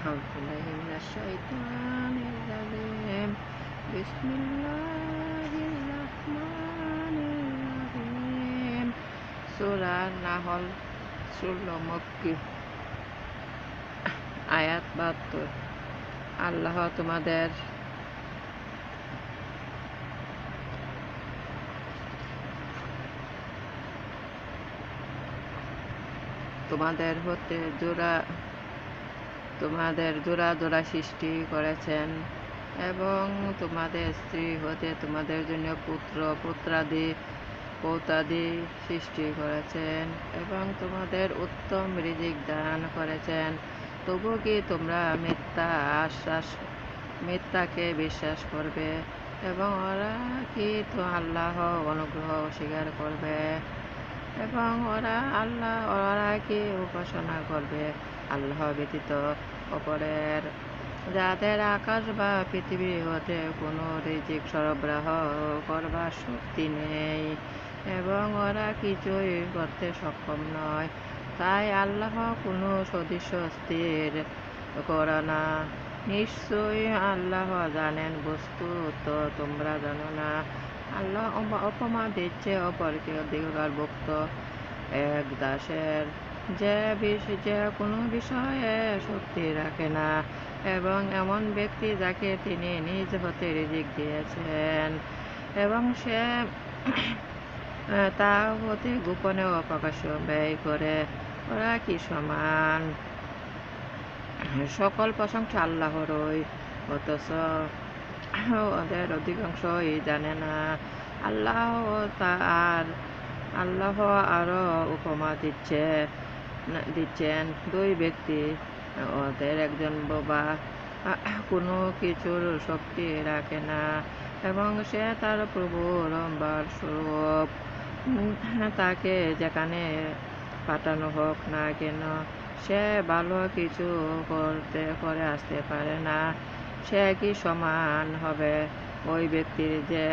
أعوذ بالله من الشيطان الرجيم بسم الله الرحمن الرحيم সূরা নাহল ষোলো মক্কি আয়াত বাহাত্তর আল্লাহ তোমাদের তোমাদের হতে জোড়া তোমাদের জোড়া জোড়া সৃষ্টি করেছেন এবং তোমাদের স্ত্রী হতে তোমাদের জন্য পুত্র, পুত্রাদি, পৌতাদি সৃষ্টি করেছেন এবং তোমাদের উত্তম রিজিক দান করেছেন। তবু কি তোমরা মিথ্যা আশ্বাস, মিথ্যাকে বিশ্বাস করবে এবং ওরা কি তো আল্লাহ অনুগ্রহ অস্বীকার করবে? এবং ওরা আল্লাহ, ওরা কি উপাসনা করবে? আল্লাহ ব্যতীত অপরের যাদের আকাশ বা পৃথিবী হতে কোনো রিজিক সরবরাহ করবার শক্তি নেই এবং ওরা কিছুই করতে সক্ষম নয়। তাই আল্লাহ কোনো সদস্য স্থির করে না। নিশ্চয়ই আল্লাহ জানেন বস্তু তো তোমরা জানো না। আল্লাহ অপমা দিচ্ছে অপরকে অধিকার ভুক্ত এক দাসের যে বিষ যে কোনো বিষয়ে শক্তি রাখে না। এবং এমন ব্যক্তি যাকে তিনি নিজ হতে রিজিক দিয়েছেন। এবং সে তা হতে গোপনে অপ্রকাশ্য ব্যয় করে। ওরা কি সমান? সকল প্রশংসা আল্লাহরই। অথচ ওদের অধিকাংশই জানে না। আল্লাহ তা আর আল্লাহ আরও উপমা দিচ্ছে। দিচ্ছেন দুই ব্যক্তি, ওদের একজন বাবা কোনো কিছুর শক্তি রাখে না, এবং সে তার প্রভুর বার স্বরূপ। তাকে যেখানে পাঠানো হোক না কেন, সে ভালো কিছু করতে, করে আসতে পারে না। সে কি সমান হবে? ওই ব্যক্তির যে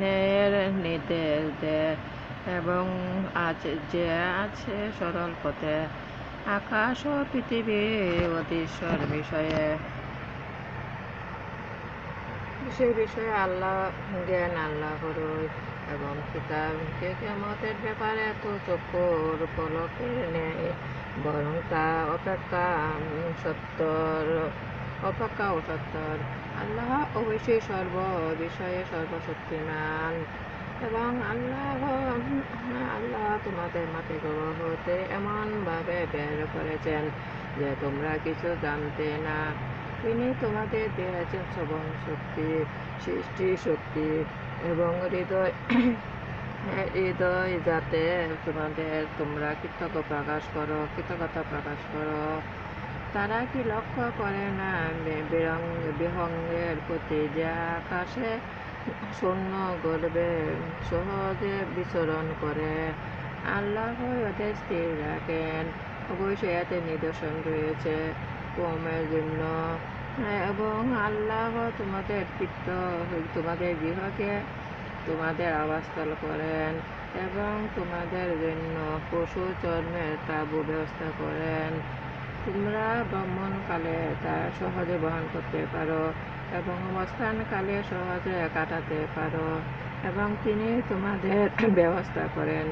ন্যায়ের নির্দেশ দেয় এবং আছে যে আছে সরল পথে, আকাশ ও পৃথিবী অদৃশ্যর বিষয়ে সে বিষয়ে আল্লাহ জ্ঞান আল্লাহ করুই এবং কিতাবকে কেমতের ব্যাপারে তো চক্ষুর পলকের নেই, বরং তা অপেক্ষা সত্তর, অপেক্ষা ও সত্তর আল্লাহ অবশ্যই সর্ব বিষয়ে সর্বশক্তিমান। এবং আল্লাহ আল্লাহ তোমাদের মাতে গর্ব হতে এমনভাবে বের করেছেন যে তোমরা কিছু জানতে না। তিনি তোমাদের দিয়েছেন শ্রবণ শক্তি, সৃষ্টি শক্তি এবং হৃদয়। হৃদয় যাতে তোমাদের, তোমরা কৃতজ্ঞ প্রকাশ করো, কৃতজ্ঞতা প্রকাশ করো। তারা কি লক্ষ্য করে না? বিরং, বিহঙ্গের প্রতি যে আকাশে শূন্য গর্বে সহজে বিচরণ করে। আল্লাহ ওদের স্থির রাখেন। অবশ্যই এতে নিদর্শন রয়েছে। কমের জন্য। এবং আল্লাহ তোমাদের পিত্ত, তোমাদের গৃহকে তোমাদের আবাসস্থল করেন এবং তোমাদের জন্য পশু চর্মের তাবু ব্যবস্থা করেন। তোমরা ভ্রমণকালে তা সহজে বহন করতে পারো। এবং অবস্থানকালে সহজে কাটাতে পারো এবং তিনি তোমাদের ব্যবস্থা করেন।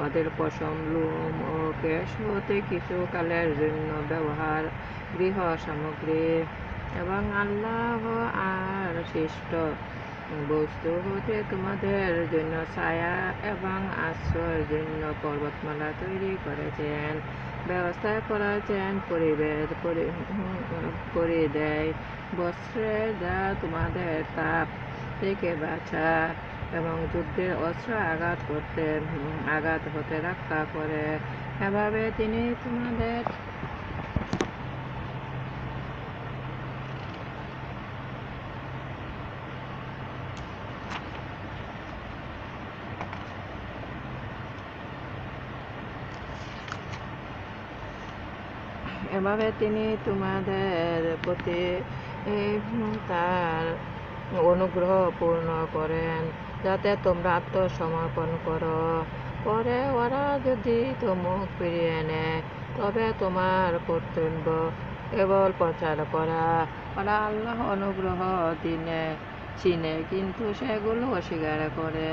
ওদের পশম, লুম ও কেশ হতে কিছু কালের জন্য ব্যবহার, গৃহ সামগ্রী এবং আল্লাহ আর সৃষ্ট বস্তু হতে তোমাদের জন্য ছায়া এবং আশ্রয়ের জন্য পর্বতমালা তৈরি করেছেন। ব্যবস্থা করা করেছেন পরিবেশ করে দেয়। বস্ত্রে যা তোমাদের তাপ থেকে বাঁচা এবং যুদ্ধের অস্ত্র আঘাত করতে আঘাত হতে রক্ষা করে। এভাবে তিনি তোমাদের এভাবে তিনি তোমাদের প্রতি তার অনুগ্রহ পূর্ণ করেন, যাতে তোমরা আত্মসমর্পণ করো। পরে ওরা যদি মুখ ফিরিয়ে নেয়, তবে তোমার কর্তব্য কেবল প্রচার করা। ওরা আল্লাহ অনুগ্রহ দিনে চিনে, কিন্তু সেগুলো অস্বীকার করে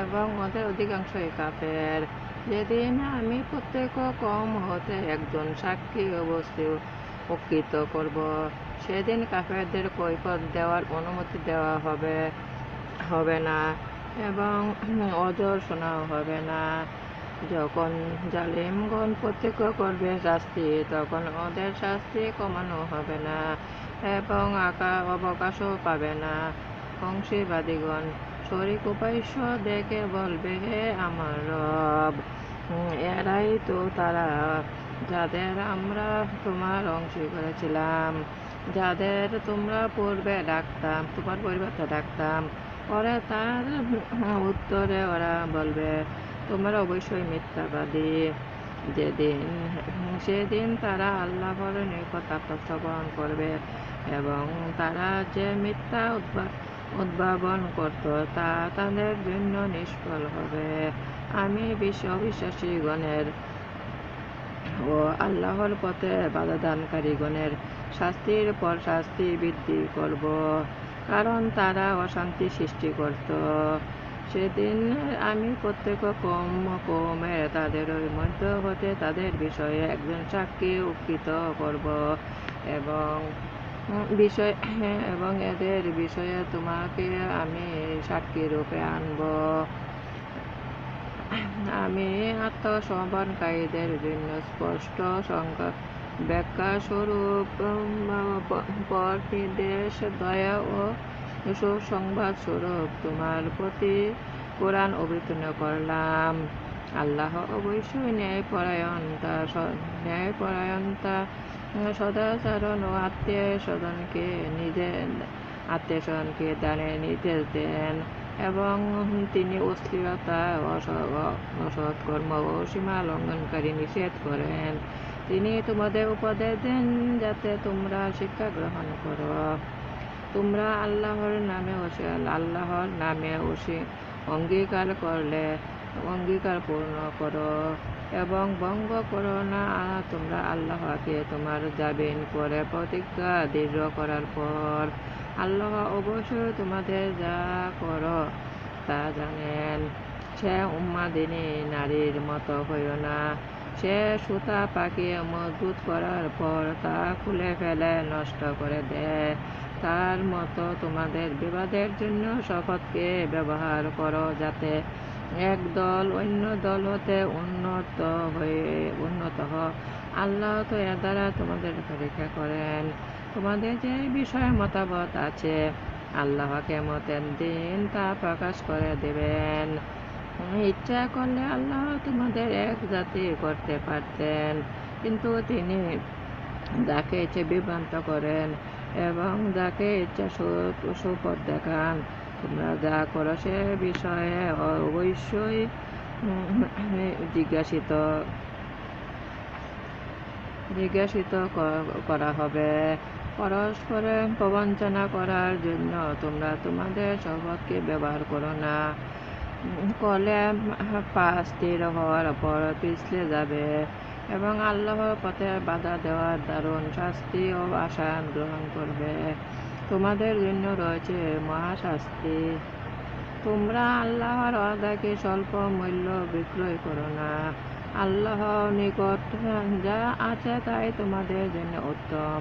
এবং ওদের অধিকাংশই কাফের। যেদিন আমি প্রত্যেক কম হতে একজন সাক্ষী অবস্থিত উপকৃত করব। সেদিন কাফেরদের কৈফত দেওয়ার অনুমতি দেওয়া হবে হবে না এবং অজর শোনাও হবে না। যখন জালিমগণ প্রত্যক্ষ করবে শাস্তি, তখন ওদের শাস্তি কমানো হবে না এবং আকা, অবকাশও পাবে না। অংশীবাদীগণ শরিক উপাস্য দেখে বলবে, হে আমার উম, এরাই তো তারা। যাদের আমরা তোমার অংশী করেছিলাম যাদের তোমরা পূর্বে ডাকতাম তোমার পরিবর্তে ডাকতাম পরে তার উত্তরে ওরা বলবে তোমরা অবশ্যই মিথ্যাবাদী। যেদিন সেদিন তারা আল্লাহর নিকট আত্মস্থাপন করবে এবং তারা যে মিথ্যা উদ্ভা- উদ্ভাবন করত তা তাদের জন্য নিষ্ফল হবে। আমি বিশ্ব অবিশ্বাসীগণের ও আল্লাহর পথে বাধাদানকারীগণের শাস্তির পর শাস্তি বৃদ্ধি করব। কারণ তারা অশান্তি সৃষ্টি করত। সেদিন আমি প্রত্যেক কম কমে তাদের মধ্য হতে তাদের বিষয়ে একজন সাক্ষী উৎকৃত করব এবং বিষয়, এবং এদের বিষয়ে তোমাকে আমি সাক্ষী রূপে আনব। আমি আত্মসমর্পণকারীদের জন্য স্পষ্ট সংখ্যা ব্যাখ্যা স্বরূপ পথ নির্দেশ দয়া ও সুসংবাদ স্বরূপ। তোমার প্রতি কোরআন অবতীর্ণ করলাম। আল্লাহ অবশ্যই ন্যায়পরায়ণতা ন্যায়পরায়ণতা সদাচরণ ও আত্মীয় স্বজনকে নিজে আত্মীয় স্বজনকে দানের নির্দেশ দেন। এবং তিনি অশ্লীলতা অস- অ- অসৎকর্ম ও সীমা লঙ্ঘনকারী নিষেধ করেন। তিনি তোমাদের উপদেশ দেন যাতে তোমরা শিক্ষা গ্রহণ করো। তোমরা আল্লাহর নামে আল্লাহর নামে অসি অঙ্গীকার করলে অঙ্গীকার পূর্ণ করো এবং ভঙ্গ করো না। তোমরা আল্লাহকে তোমার জাবিন করে প্রতিজ্ঞা দৃঢ় করার পর আল্লাহ অবশ্যই তোমাদের যা করো তা জানেন। সে উম্মাদিনী নারীর মতো হইও না। সে সুতা পাকিয়ে মজবুত করার পর তা খুলে ফেলে, নষ্ট করে দেয়। তার মতো তোমাদের বিবাদের জন্য শপথকে ব্যবহার করো যাতে এক দল অন্য দল হতে উন্নত হয়ে উন্নত হ। আল্লাহ তো এর দ্বারা তোমাদের পরীক্ষা করেন। তোমাদের যে বিষয়ে মতামত আছে, আল্লাহ কেমতের দিন তা প্রকাশ করে দেবেন। ইচ্ছা করলে আল্লাহ তোমাদের এক জাতি করতে পারতেন, কিন্তু তিনি যাকে ইচ্ছে বিভ্রান্ত করেন এবং যাকে ইচ্ছা সুপথ দেখান, তোমরা যা করো সে বিষয়ে অবশ্যই জিজ্ঞাসিত। জিজ্ঞাসিত করা হবে। পরস্পরে প্রবঞ্চনা করার জন্য তোমরা তোমাদের শপথকে ব্যবহার করো না। করলে পা স্থির হওয়ার পর পিছলে যাবে এবং আল্লাহর পথে বাধা দেওয়ার দারুণ শাস্তি ও আশা গ্রহণ করবে। তোমাদের জন্য রয়েছে মহাশাস্তি। তোমরা আল্লাহর অদাকে স্বল্প মূল্য বিক্রয় করো না। আল্লাহ নিকট যা আছে তাই তোমাদের জন্য উত্তম।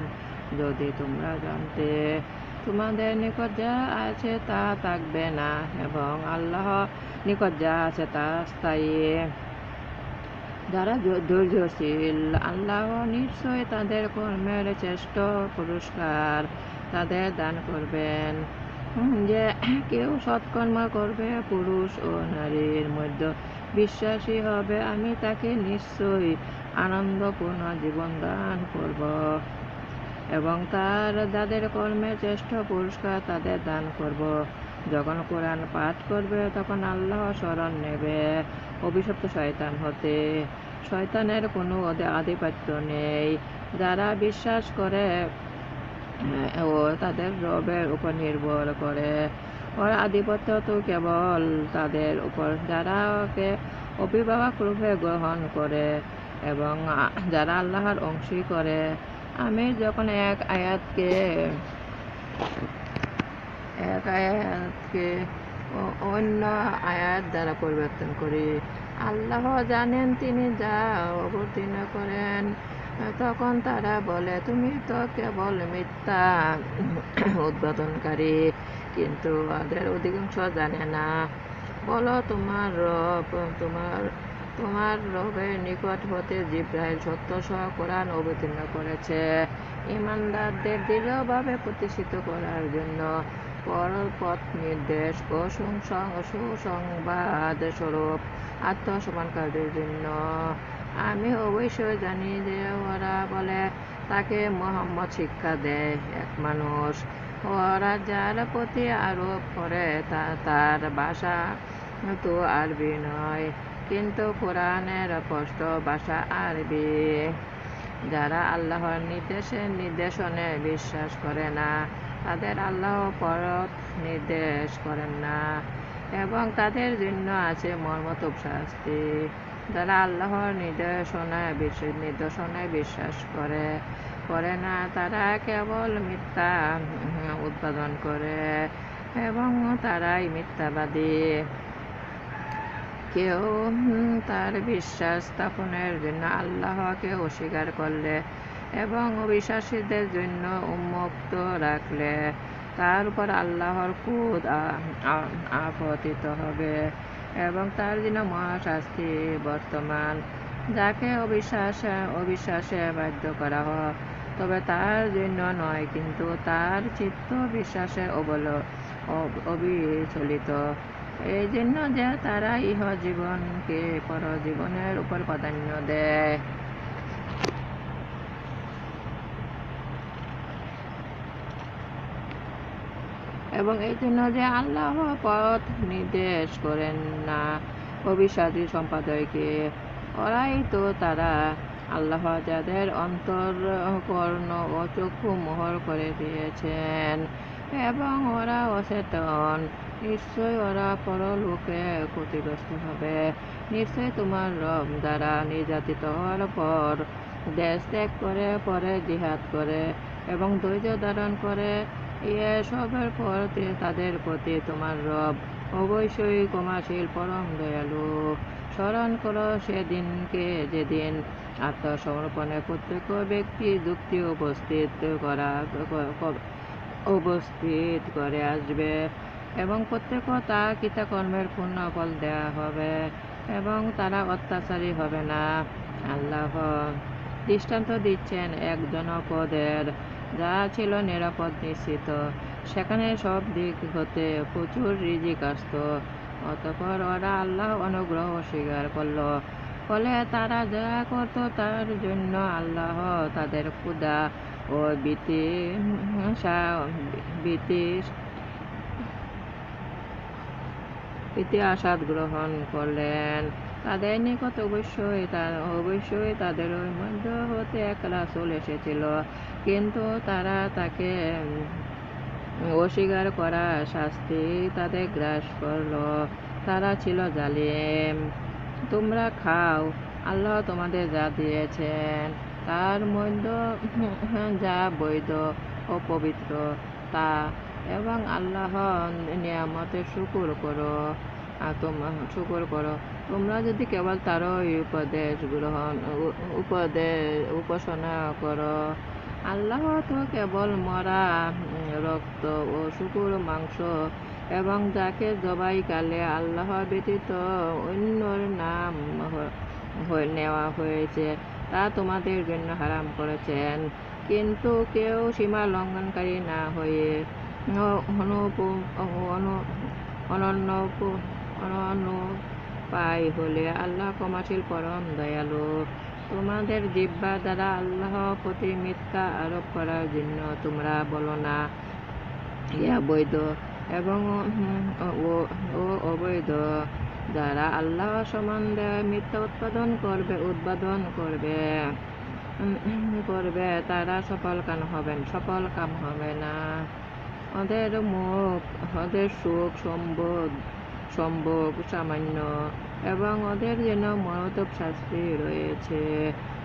যদি তোমরা জানতে তোমাদের নিকট যা আছে তা থাকবে না এবং আল্লাহ নিকট যা আছে তা স্থায়ী। যারা ধৈর্যশীল, আল্লাহ নিশ্চয় তাদের কর্মের শ্রেষ্ঠ পুরস্কার তাদের দান করবেন। যে কেউ সৎকর্ম করবে, পুরুষ ও নারীর মধ্যে বিশ্বাসী হবে, আমি তাকে নিশ্চয়ই আনন্দপূর্ণ জীবন দান করব। এবং তার যাদের কর্মের শ্রেষ্ঠ পুরস্কার তাদের দান করব। যখন কোরআন পাঠ করবে, তখন আল্লাহ স্মরণ নেবে। অভিশপ্ত শয়তান হতে, শয়তানের কোনো আধিপত্য নেই। যারা বিশ্বাস করে, ও তাদের রবের উপর নির্ভর করে। ওর আধিপত্য তো কেবল তাদের উপর। যারা ওকে অভিভাবক রূপে গ্রহণ করে এবং যারা আল্লাহর অংশী করে। আমি যখন এক আয়াতকে এক আয়াতকে অন্য আয়াত দ্বারা পরিবর্তন করি। আল্লাহ জানেন তিনি যা অবতীর্ণ করেন। তখন তারা বলে, তুমি তো কেবল মিথ্যা উদ্বোধনকারী। কিন্তু ওদের অধিকাংশ জানে না। বলো তোমার রব, তোমার তোমার রবের নিকট হতে জিব্রাইল সত্য সহ কোরআন অবতীর্ণ করেছে। ইমানদারদের দৃঢ়ভাবে প্রতিষ্ঠিত করার জন্য পথ নির্দেশ ও সুসং- সুসংবাদ স্বরূপ আত্মসমানকারীদের জন্য। আমি অবশ্যই জানি যে ওরা বলে, তাকে মোহাম্মদ শিক্ষা দেয় এক মানুষ। যার প্রতি আরোপ করে তা তার ভাষা তো আরবি নয়। কিন্তু কোরআনের স্পষ্ট ভাষা আরবি। যারা আল্লাহর নির্দেশে নির্দেশনে বিশ্বাস করে না, তাদের আল্লাহ পরত নির্দেশ করেন না এবং তাদের জন্য আছে মর্মতব শাস্তি। যারা আল্লাহর নির্দেশনায় নির্দেশনায় বিশ্বাস করে করে না তারা কেবল মিথ্যা উৎপাদন করে এবং তারাই মিথ্যাবাদী। কেউ তার বিশ্বাস স্থাপনের জন্য আল্লাহকে অস্বীকার করলে এবং অবিশ্বাসীদের জন্য উন্মুক্ত রাখলে তার উপর আল্লাহর কুদ আপতিত হবে এবং তার জন্য মহাশাস্তি বর্তমান। যাকে অবিশ্বাস, অবিশ্বাসে বাধ্য করা হয় তবে তার জন্য নয়, কিন্তু তার চিত্ত বিশ্বাসে অবল অবিচলিত। এই জন্য যে তারা ইহ জীবনকে পরজীবনের উপর প্রাধান্য দেয়। এবং এই জন্য যে আল্লাহ পথ নির্দেশ করেন না অবিশ্বাসী সম্পাদয়কে ওরাই তো তারা আল্লাহ যাদের অন্তর কর্ণ ও চক্ষু মোহর করে দিয়েছেন। এবং ওরা অচেতন। নিশ্চয় ওরা পরলোকে ক্ষতিগ্রস্ত হবে। নিশ্চয় তোমার রব দ্বারা নির্যাতিত হওয়ার পর দেশ ত্যাগ করে, পরে জিহাদ করে এবং ধৈর্য ধারণ করে। এসবের পর তাদের প্রতি তোমার রব অবশ্যই ক্ষমাশীল, পরম দয়ালু। স্মরণ করো সেদিনকে যেদিন আত্মসমর্পণে প্রত্যেক ব্যক্তি যুক্তি উপস্থিত করা উপস্থিত করে আসবে এবং প্রত্যেক তা কৃতকর্মের পূর্ণ ফল দেওয়া হবে এবং তারা অত্যাচারী হবে না। আল্লাহ দৃষ্টান্ত দিচ্ছেন এক জনপদের যা ছিল নিরাপদ, নিশ্চিত। সেখানে সব দিক হতে প্রচুর রিজিক আসত। অতপর ওরা আল্লাহ অনুগ্রহ স্বীকার করল। ফলে তারা যা করত তার জন্য আল্লাহ তাদের ক্ষুদা ও বিতি বিতি ইতি আসাদ গ্রহণ করলেন। তাদের নিকট অবশ্যই অবশ্যই তাদের মধ্য হতে এক রাসূল এসেছিল। কিন্তু তারা তাকে অস্বীকার করা শাস্তি তাদের গ্রাস করল। তারা ছিল জালিম। তোমরা খাও। আল্লাহ তোমাদের যা দিয়েছেন, তার মধ্যে যা বৈধ ও পবিত্র, তা এবং আল্লাহ নিয়ামতের শুকুর করো। তোমরা শুকুর করো। তোমরা যদি কেবল তারই উপদেশ গ্রহণ উপদেশ উপাসনা করো, আল্লাহ তো কেবল মরা রক্ত ও শুকুর মাংস এবং যাকে জবাই কালে আল্লাহ ব্যতীত অন্যর নাম নেওয়া হয়েছে, তা তোমাদের জন্য হারাম করেছেন। কিন্তু কেউ সীমা লঙ্ঘনকারী না হয়ে অনন্য অনুপায় হলে আল্লাহ ক্ষমাশীল পরম দয়ালু। তোমাদের জিব্বা দ্বারা আল্লাহ প্রতি মিথ্যা আরোপ করার জন্য তোমরা বলো না। ইয়া বৈধ। এবং ও অবৈধ। যারা আল্লাহ সম্বন্ধে মিথ্যা উৎপাদন করবে উৎপাদন করবে করবে, তারা সফল কাম হবেন? সফল কাম হবে না। ওদের মুখ, ওদের সুখ, সম্বোধ, সম্ভোগ সামান্য এবং ওদের যেন মরতব শাস্তি রয়েছে।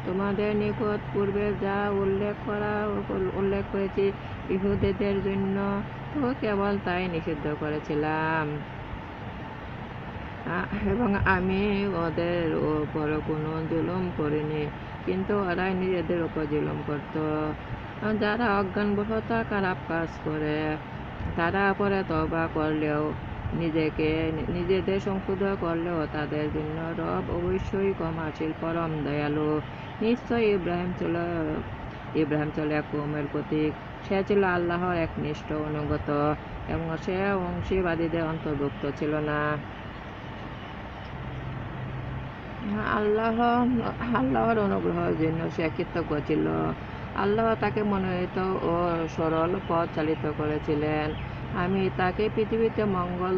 তোমাদের নিকট পূর্বে যা উল্লেখ করা উল্লেখ করেছি, ইহুদিদের জন্য তো কেবল তাই নিষিদ্ধ করেছিলাম। এবং আমি ওদের উপর কোনো জুলুম করিনি, কিন্তু ওরাই নিজেদের উপর জুলুম করত। যারা অজ্ঞানবশত খারাপ কাজ করে, তারা পরে তবা করলেও নিজেকে, নিজেদের সংশোধন করলেও তাদের জন্য রব অবশ্যই কম ক্ষমাশীল, পরম দয়ালু। নিশ্চয়ই ইব্রাহিম ছিল ইব্রাহিম ছিল এক কৌমের প্রতীক। সে ছিল আল্লাহর একনিষ্ঠ অনুগত এবং সে অংশীবাদীদের অন্তর্ভুক্ত ছিল না। আল্লাহ, আল্লাহর অনুগ্রহের জন্য সে কৃতজ্ঞ ছিল। আল্লাহ তাকে মনোনীত ও সরল পথ চালিত করেছিলেন। আমি তাকে পৃথিবীতে মঙ্গল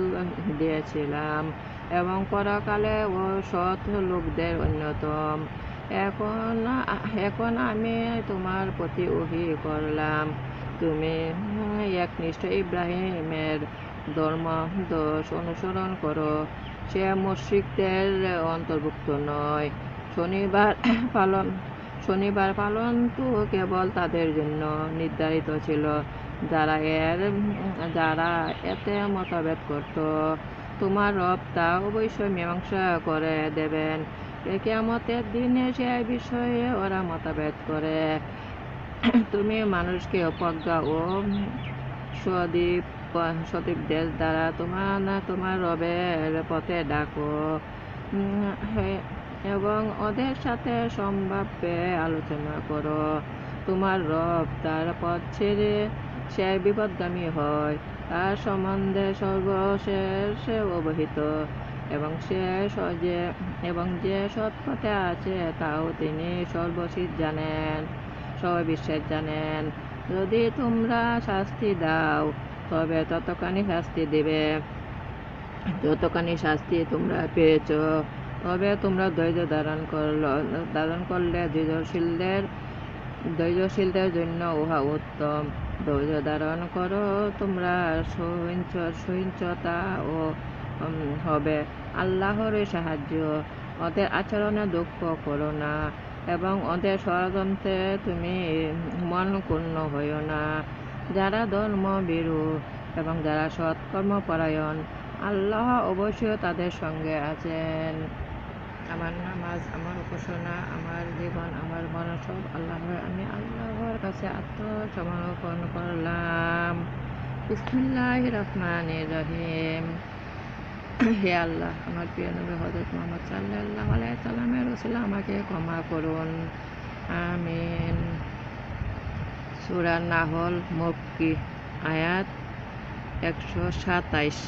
দিয়েছিলাম এবং পরকালে ও সৎ লোকদের অন্যতম। এখন এখন আমি তোমার প্রতি ওহি করলাম। তুমি একনিষ্ঠ ইব্রাহিমের ধর্ম দোষ অনুসরণ করো। সে মুশ্রিকদের অন্তর্ভুক্ত নয়। শনিবার পালন শনিবার পালন তো কেবল তাদের জন্য নির্ধারিত ছিল। যারা এর, যারা এতে মতভেদ করত, তোমার রব তা অবশ্যই মীমাংসা করে দেবেন। কেয়ামতের দিনে সে বিষয়ে ওরা মতভেদ করে। তুমি মানুষকে অপজ্ঞা ও সদীপ সদীপ দেশ দ্বারা তোমার না তোমার রবের পথে ডাকো। এবং ওদের সাথে সম্ভাব্যে আলোচনা করো। তোমার রব তার পথ ছেড়ে সে বিপদগামী হয়, তার সম্বন্ধে সর্বশেষ অবহিত। এবং সে স- যে এবং যে সৎ পথে আছে, তাও তিনি সর্বশীত জানেন। সর্ববিশ্বাস জানেন। যদি তোমরা শাস্তি দাও, তবে ততখানি শাস্তি দেবে। যতখানি শাস্তি তোমরা পেয়েছ, তবে তোমরা ধৈর্য ধারণ করল, ধারণ করলে ধৈর্যশীলদের ধৈর্যশীলদের জন্য উহা উত্তম। ধৈর্য ধারণ করো, তোমরা সহিংস, সহিংসতা ও হবে। আল্লাহর সাহায্য। ওদের আচরণে দুঃখ করো না। এবং ওদের ষড়যন্ত্রে তুমি মন ক্ষুণ্ণ হইও না। যারা ধর্ম বিরু এবং যারা সৎকর্মপরায়ণ, আল্লাহ অবশ্যই তাদের সঙ্গে আছেন। আমার নামাজ, আমার উপাসনা, আমার জীবন, আমার মন সব আল্লাহর, আমি আল্লাহর কাছে আত্মসমর্পণ করলাম। বিসমিল্লাহ রহমান রহিম। হে আল্লাহ আমার প্রিয় নবী হজরত মোহাম্মদ সাল্লাহ আলাইসাল্লামের রসুল আমাকে ক্ষমা করুন আমিন সুরা নাহল মক্কি আয়াত একশো সাতাইশ